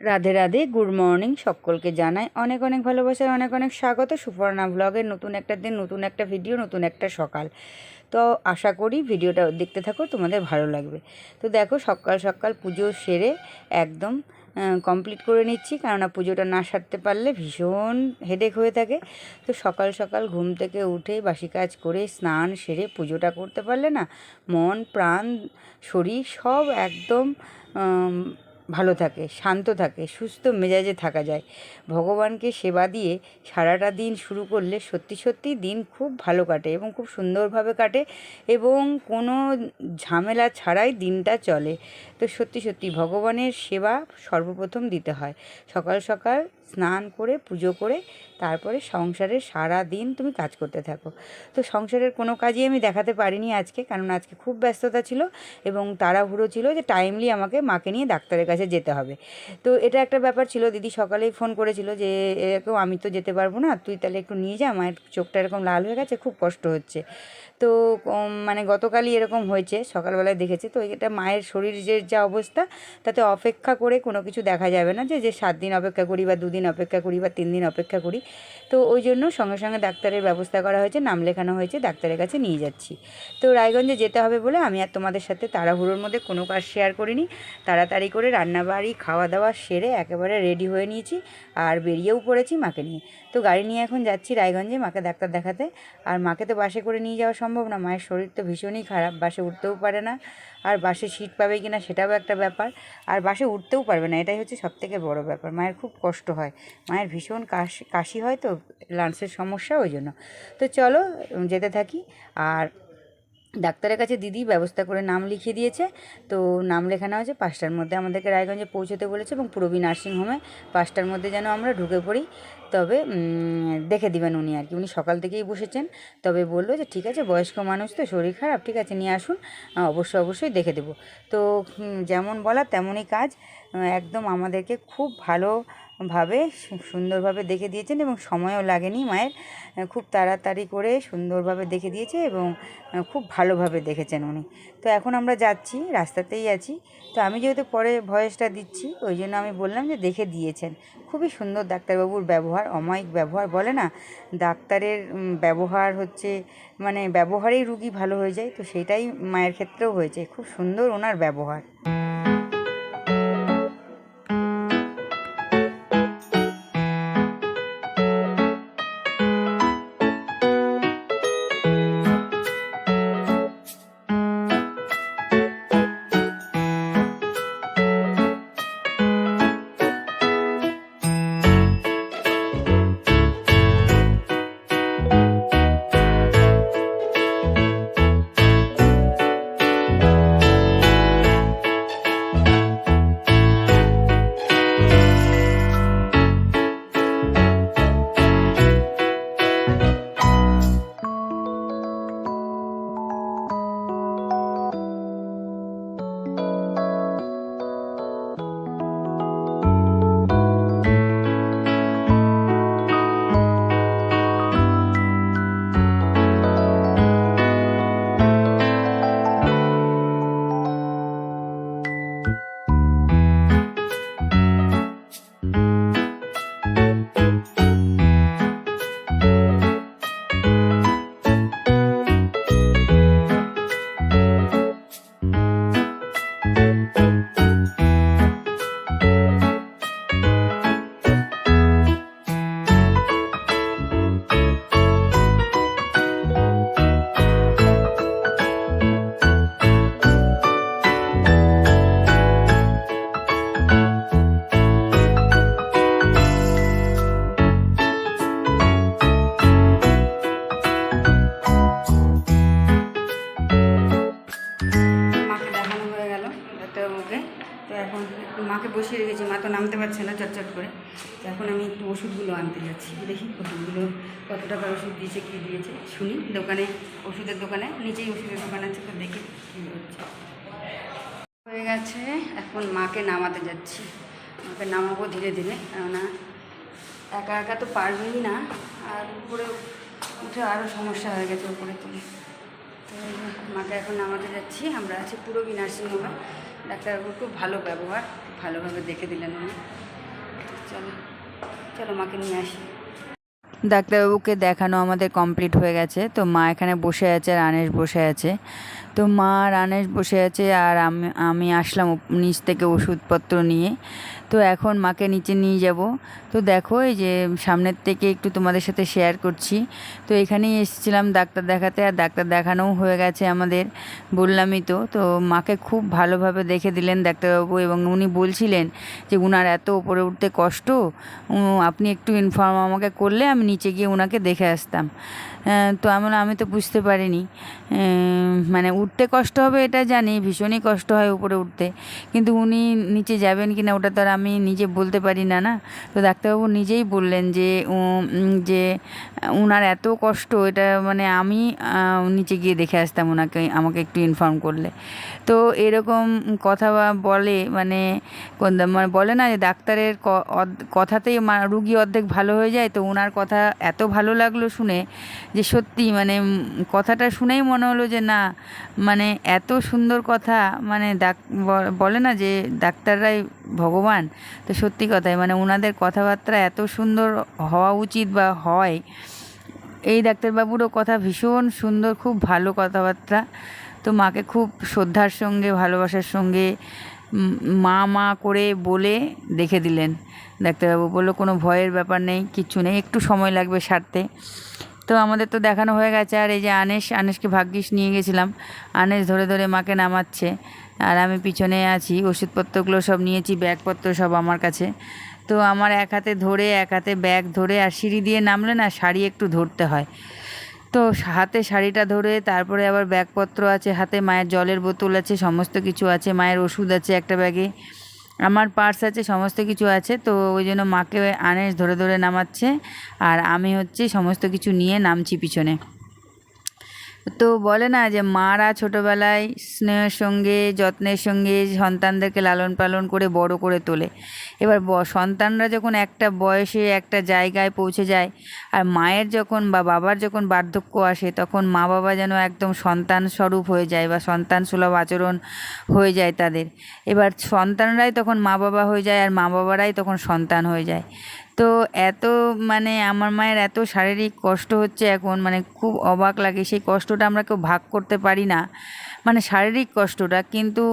Radhe Radhe, good morning সকলকে জানাই অনেক অনেক ভালোবাসার অনেক অনেক স্বাগত। সুপর্ণা ব্লগের নতুন একটা দিন, নতুন একটা ভিডিও, নতুন একটা সকাল। তো আশা করি ভিডিওটা দেখতে থাকো, তোমাদের ভালো লাগবে। তো দেখো সকাল সকাল পুজো সেরে একদম কমপ্লিট করে নিচ্ছি, কেননা পুজোটা না সারতে পারলে ভীষণ হেডেক হয়ে থাকে। তো সকাল সকাল ঘুম থেকে উঠে বাসি কাজ করে স্নান সেরে পুজোটা করতে পারলে না, মন, প্রাণ, শরীর সব একদম ভালো থাকে, শান্ত থাকে, সুস্থ মেজাজে থাকা যায়। ভগবানকে সেবা দিয়ে সারাটা দিন শুরু করলে সত্যি সত্যি দিন খুব ভালো কাটে এবং খুব সুন্দরভাবে কাটে এবং কোনো ঝামেলা ছাড়াই দিনটা চলে। তো সত্যি সত্যি ভগবানের সেবা সর্বপ্রথম দিতে হয়। সকাল সকাল স্নান করে, পুজো করে, তারপরে সংসারের সারা দিন তুমি কাজ করতে থাকো। তো সংসারের কোনো কাজই আমি দেখাতে পারিনি আজকে, কারণ আজকে খুব ব্যস্ততা ছিল এবং তাড়াহুড়ো ছিল যে টাইমলি আমাকে মাকে নিয়ে ডাক্তারের কাছে যেতে হবে। তো এটা একটা ব্যাপার ছিল, দিদি সকালেই ফোন করেছিল যে, এরকম আমি তো যেতে পারব না, তুই তাহলে একটু নিয়ে যা, মায়ের চোখটা এরকম লাল হয়ে গেছে, খুব কষ্ট হচ্ছে। তো মানে গতকালই এরকম হয়েছে, সকালবেলায় দেখেছি, তো এটা মায়ের শরীরের যা অবস্থা, তাতে অপেক্ষা করে কোনো কিছু দেখা যাবে না যে যে সাত দিন অপেক্ষা করি বা দুদিন অপেক্ষা করি বা তিন দিন অপেক্ষা করি। তো ওই জন্য সঙ্গে সঙ্গে ডাক্তারের ব্যবস্থা করা হয়েছে, নাম লেখানো হয়েছে, ডাক্তারের কাছে নিয়ে যাচ্ছি। তো রায়গঞ্জে যেতে হবে বলে আমি আর তোমাদের সাথে তাড়াহুড়োর মধ্যে কোনো কাজ শেয়ার করিনি। তাড়াতাড়ি করে রান্নাবাড়ি, খাওয়া দাওয়া সেরে একেবারে রেডি হয়ে নিয়েছি। আর বেরিয়েও পড়েছি মাকে নিয়ে। তো গাড়ি নিয়ে এখন যাচ্ছি রায়গঞ্জে মাকে ডাক্তার দেখাতে। আর মাকে তো বাসে করে নিয়ে যাওয়া সম্ভব না, মায়ের শরীর তো ভীষণই খারাপ, বাসে উঠতেও পারে না। আর বাসে সিট পাবে কি না সেটাও একটা ব্যাপার। আর বাসে উঠতেও পারবে না, এটাই হচ্ছে সবথেকে বড় ব্যাপার। মায়ের খুব কষ্ট হয়, মায়ের ভীষণ কাশি কাশি হয় তো লান্সের সমস্যা ওই জন্য। তো চলো যেতে থাকি। আর ডাক্তারের কাছে দিদি ব্যবস্থা করে নাম লিখিয়ে দিয়েছে। তো নাম লেখানো হয়েছে, পাঁচটার মধ্যে আমাদেরকে রায়গঞ্জে পৌঁছতে বলেছে এবং পুরবী নার্সিংহোমে পাঁচটার মধ্যে যেন আমরা ঢুকে পড়ি। তবে দেখে দিবেন উনি আর কি। উনি সকাল থেকেই বসেছেন। তবে বলল যে, ঠিক আছে, বয়স্ক মানুষ তো, শরীর খারাপ, ঠিক আছে, নিয়ে আসুন। অবশ্যই অবশ্যই দেখে দেবো। তো যেমন বলা তেমনই কাজ। একদম আমাদেরকে খুব ভালোভাবে সু- সুন্দরভাবে দেখে দিয়েছেন এবং সময়ও লাগেনি মায়ের। খুব তাড়াতাড়ি করে সুন্দরভাবে দেখে দিয়েছে এবং খুব ভালোভাবে দেখেছেন উনি। তো এখন আমরা যাচ্ছি, রাস্তাতেই আছি। তো আমি যেহেতু পরে ভয়েসটা দিচ্ছি, ওই জন্য আমি বললাম যে দেখে দিয়েছেন। খুবই সুন্দর ডাক্তারবাবুর ব্যবহার, অমায়িক ব্যবহার বলে না, ডাক্তারের ব্যবহার হচ্ছে মানে ব্যবহারেই রুগী ভালো হয়ে যায়। তো সেটাই মায়ের ক্ষেত্রেও হয়েছে। খুব সুন্দর ওনার ব্যবহার। চটচট করে। এখন আমি একটু ওষুধগুলো আনতে যাচ্ছি। দেখি ওষুধগুলো কত টাকার ওষুধ দিয়েছে, কী দিয়েছে, শুনি। দোকানে, ওষুধের দোকানে, নিচেই ওষুধের দোকান আছে, তো দেখি কী হচ্ছে। হয়ে গেছে, এখন মাকে নামাতে যাচ্ছি। মাকে নামাবো ধীরে ধীরে, কেননা একা একা তো পারবেই না। আর উপরে উঠে আরও সমস্যা হয়ে গেছে উপরে তুলে। তো মাকে এখন নামাতে যাচ্ছি। আমরা আছি পুরবী নার্সিংহোমে। ডাক্তারবাবু খুব ভালো ব্যবহার, ভালোভাবে দেখে দিলেন উনি। চলো চলো মাকে নিয়ে আসি। ডাক্তারবাবুকে দেখানো আমাদের কমপ্লিট হয়ে গেছে। তো মা এখানে বসে আছে আর আনেশ বসে আছে। তো মা আর আনেশ বসে আছে আর আমি আমি আসলাম নিচ থেকে ওষুধপত্র নিয়ে। তো এখন মাকে নিচে নিয়ে যাব। তো দেখো এই যে সামনের থেকে একটু তোমাদের সাথে শেয়ার করছি। তো এখানেই এসেছিলাম ডাক্তার দেখাতে আর ডাক্তার দেখানোও হয়ে গেছে আমাদের। বললামই তো তো মাকে খুব ভালোভাবে দেখে দিলেন ডাক্তারবাবু এবং উনি বলছিলেন যে উনার এত উপরে উঠতে কষ্ট। আপনি একটু ইনফর্ম আমাকে করলে আমি নিচে গিয়ে ওনাকে দেখে আসতাম। তো আমি আমি তো বুঝতে পারিনি। মানে উঠতে কষ্ট হবে এটা জানি, ভীষণই কষ্ট হয় উপরে উঠতে। কিন্তু উনি নিচে যাবেন কি না ওটা তো আর আমি নিজে বলতে পারি না না? তো ডাক্তারবাবু নিজেই বললেন যে যে, উনার এত কষ্ট, এটা মানে আমি নিচে গিয়ে দেখে আসতাম ওনাকে আমাকে একটু ইনফর্ম করলে। তো এরকম কথা বলে মানে মানে বলে না যে ডাক্তারের কথাতেই রুগী অর্ধেক ভালো হয়ে যায়, তো ওনার কথা এত ভালো লাগল শুনে যে সত্যি মানে কথাটা শুনেই মনে হলো যে না মানে এত সুন্দর কথা মানে ডাক বলে না যে ডাক্তাররাই ভগবান, তো সত্যি কথাই মানে ওনাদের কথাবার্তা এত সুন্দর হওয়া উচিত বা হয়। এই ডাক্তারবাবুরও কথা ভীষণ সুন্দর, খুব ভালো কথাবার্তা। তো মাকে খুব শ্রদ্ধার সঙ্গে, ভালোবাসার সঙ্গে মা মা করে বলে দেখে দিলেন। ডাক্তারবাবু বলল, কোনো ভয়ের ব্যাপার নেই, কিচ্ছু নেই, একটু সময় লাগবে সারতে। তো আমাদের তো দেখানো হয়ে গেছে, আর এই যে আনেশ, আনেশকে ভাগ্যিস নিয়ে গেছিলাম। আনেশ ধরে ধরে মাকে নামাচ্ছে, আর আমি পিছনে আছি, ওষুধপত্রগুলো সব নিয়েছি, ব্যাগপত্র সব আমার কাছে। তো আমার এক হাতে ধরে, এক হাতে ব্যাগ ধরে, আর সিঁড়ি দিয়ে নামলে না শাড়ি একটু ধরতে হয়। তো হাতে শাড়িটা ধরে, তারপরে আবার ব্যাগপত্র আছে হাতে, মায়ের জলের বোতল আছে, সমস্ত কিছু আছে, মায়ের ওষুধ আছে একটা ব্যাগে। আমার পার্স আছে, সমস্ত কিছু আছে, তো ওই জন্য মাকে আনেস ধরে ধরে নামাচ্ছে। আর আমি হচ্ছে সমস্ত কিছু নিয়ে নামছি পিছনে। তো বলে না যে মারা ছোটোবেলায় স্নেহের সঙ্গে, যত্নের সঙ্গে সন্তানদেরকে লালন পালন করে, বড় করে তোলে। এবার সন্তানরা যখন একটা বয়সে একটা জায়গায় পৌঁছে যায়, আর মায়ের যখন বা বাবার যখন বার্ধক্য আসে, তখন মা বাবা যেন একদম সন্তান স্বরূপ হয়ে যায় বা সন্তান সুলভ আচরণ হয়ে যায় তাদের। এবার সন্তানরাই তখন মা বাবা হয়ে যায়, আর মা বাবারাই তখন সন্তান হয়ে যায়। তো এত মানে আমার মায়ের এত শারীরিক কষ্ট হচ্ছে এখন মানে খুব অবাক লাগে। সেই কষ্টটা আমরা কেউ ভাগ করতে পারি না। মানে শারীরিক কষ্টটা, কিন্তু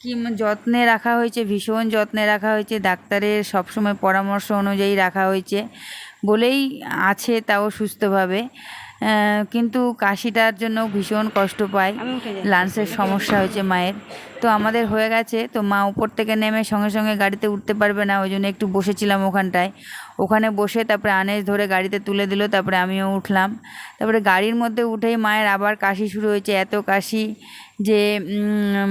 কি যত্নে রাখা হয়েছে, ভীষণ যত্নে রাখা হয়েছে, ডাক্তারের সবসময় পরামর্শ অনুযায়ী রাখা হয়েছে। বলেই আছে তাও সুস্থভাবে। কিন্তু কাশিটার জন্য ভীষণ কষ্ট পায়। লান্সের সমস্যা হয়েছে মায়ের। তো আমাদের হয়ে গেছে। তো মা উপর থেকে নেমে সঙ্গে সঙ্গে গাড়িতে উঠতে পারবে না ওই জন্য একটু বসেছিলাম ওখানটায়। ওখানে বসে তারপরে আনেস ধরে গাড়িতে তুলে দিল, তারপরে আমিও উঠলাম। তারপরে গাড়ির মধ্যে উঠেই মায়ের আবার কাশি শুরু হয়েছে, এত কাশি যে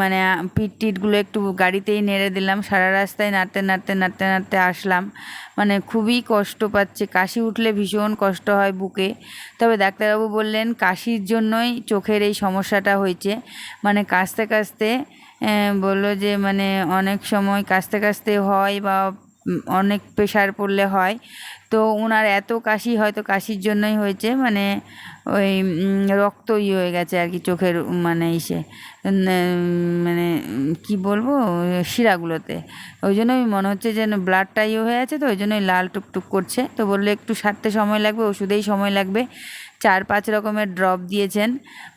মানে পিঠ টিটগুলো একটু গাড়িতেই নেড়ে দিলাম। সারা রাস্তায় নাড়তে নাড়তে নাড়তে নাড়তে আসলাম। মানে খুবই কষ্ট পাচ্ছে, কাশি উঠলে ভীষণ কষ্ট হয় বুকে। তবে ডাক্তারবাবু বললেন, কাশির জন্যই চোখের এই সমস্যাটা হয়েছে। মানে কাশতে কাশতে বলল যে মানে অনেক সময় কাশতে কাশতে হয় বা অনেক প্রেশার পড়লে হয়। তো ওনার এত কাশি হয়তো কাশির জন্যই হয়েছে মানে ওই রক্ত ই হয়ে গেছে আর কি চোখের মানে ইসে মানে কি বলব, শিরাগুলোতে। ওই জন্যই মনে হচ্ছে যেন ব্লাডটা ইয়ে হয়ে আছে তো, ওই জন্যই লাল টুকটুক করছে। তো বলল একটু সারতে সময় লাগবে, ওষুধেই সময় লাগবে। চার পাঁচ রকমের ড্রপ দিয়েছেন।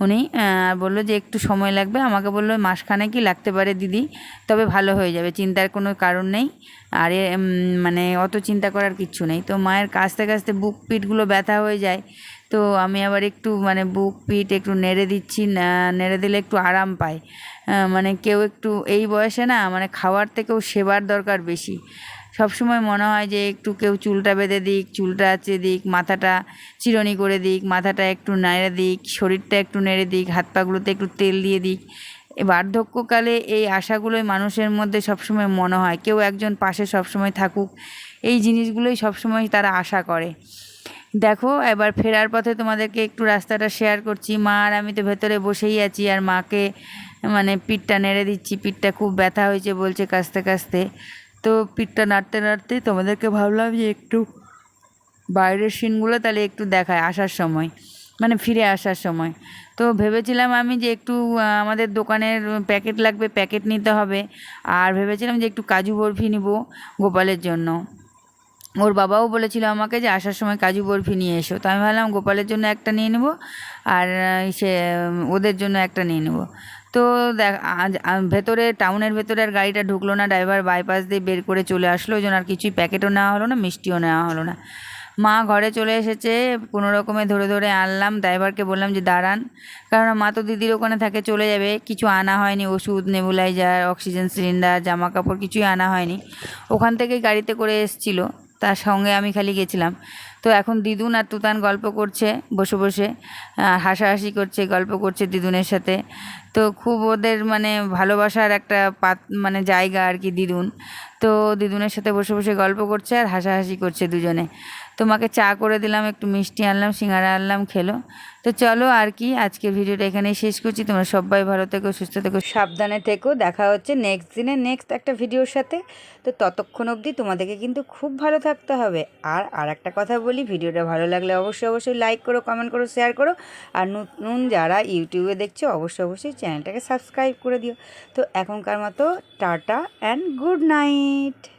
উনি আর বলল যে একটু সময় লাগবে। আমাকে বলল মাসখানে কি লাগতে পারে দিদি, তবে ভালো হয়ে যাবে, চিন্তার কোনো কারণ নেই। আর মানে অত চিন্তা করার কিচ্ছু নেই। তো মায়ের কাছতে কাছতে বুক পিঠগুলো ব্যথা হয়ে যায়। তো আমি আবার একটু মানে বুক পিঠ একটু নেড়ে দিচ্ছি নেড়ে দিলে একটু আরাম পায়। মানে কেউ একটু, এই বয়সে না মানে খাওয়ার থেকেও সেবার দরকার বেশি। সবসময় মনে হয় যে একটু কেউ চুলটা বেঁধে দিক, চুলটা আছে দিক, মাথাটা চিরনি করে দিক, মাথাটা একটু নেড়ে দিক, শরীরটা একটু নেড়ে দিক, হাত পাগুলোতে একটু তেল দিয়ে দিক। বার্ধক্যকালে এই আশাগুলোই মানুষের মধ্যে সবসময় মনে হয়। কেউ একজন পাশে সবসময় থাকুক, এই জিনিসগুলোই সবসময় তারা আশা করে। দেখো, এবার ফেরার পথে তোমাদেরকে একটু রাস্তাটা শেয়ার করছি। মা আর আমি তো ভেতরে বসেই আছি আর মাকে মানে পিঠটা নেড়ে দিচ্ছি। পিঠটা খুব ব্যথা হয়েছে বলছে কাস্তে কাস্তে। তো পিঠটা নাড়তে নাড়তে তোমাদেরকে ভাবলাম যে একটু বাইরের সিনগুলো তাহলে একটু দেখায় আসার সময় মানে ফিরে আসার সময়। তো ভেবেছিলাম আমি যে একটু আমাদের দোকানের প্যাকেট লাগবে, প্যাকেট নিতে হবে। আর ভেবেছিলাম যে একটু কাজু বরফি নিব গোপালের জন্য। ওর বাবাও বলেছিল আমাকে যে আসার সময় কাজু বরফি নিয়ে এসো। তো আমি ভাবলাম গোপালের জন্য একটা নিয়ে নেব আর সে, ওদের জন্য একটা নিয়ে নেব। তো দেখ ভেতরে, টাউনের ভেতরে আর গাড়িটা ঢুকলো না ড্রাইভার বাইপাস দিয়ে বের করে চলে আসলো, ওই জন্য আর কিছুই প্যাকেটও নেওয়া হলো না, মিষ্টিও নেওয়া হলো না। মা ঘরে চলে এসেছে, কোনো রকমে ধরে ধরে আনলাম ড্রাইভারকে বললাম যে, দাঁড়ান। কারণ মা তো দিদির ওখানে থাকে, চলে যাবে, কিছু আনা হয়নি, ওষুধ নেবুলাইজার অক্সিজেন সিলিন্ডার জামা কাপড় কিছুই আনা হয়নি। ওখান থেকে গাড়িতে করে এসেছিল, তার সঙ্গে আমি খালি গেছিলাম। তো এখন দিদুন আর তুতান গল্প করছে, বসে বসে হাসাহাসি করছে, গল্প করছে দিদুনের সাথে। তো খুব ওদের মানে ভালোবাসার একটা পাত মানে জায়গা আর কি দিদুন তো দিদুনের সাথে বসে বসে গল্প করছে আর হাসাহাসি করছে দুজনে। তোমাকে চা করে দিলাম, একটু মিষ্টি আনলাম, সিঙ্গারা আনলাম, খেলো। তো চলো আর কি, আজকের ভিডিওটা এখানেই শেষ করছি। তোমরা সবাই ভালো থেকো, সুস্থ থেকো, সাবধানে থেকো। দেখা হচ্ছে নেক্সট দিনে নেক্সট একটা ভিডিওর সাথে। তো ততক্ষণ অবধি তোমাদেরকে কিন্তু খুব ভালো থাকতে হবে। আর আর একটা কথা বলি, ভিডিওটা ভালো লাগলে অবশ্যই অবশ্যই লাইক করো কমেন্ট করো শেয়ার করো। আর নতুন যারা ইউটিউবে দেখছ, অবশ্যই অবশ্যই চ্যানেলটাকে সাবস্ক্রাইব করে দিও। তো এখনকার মতো tata and good night night.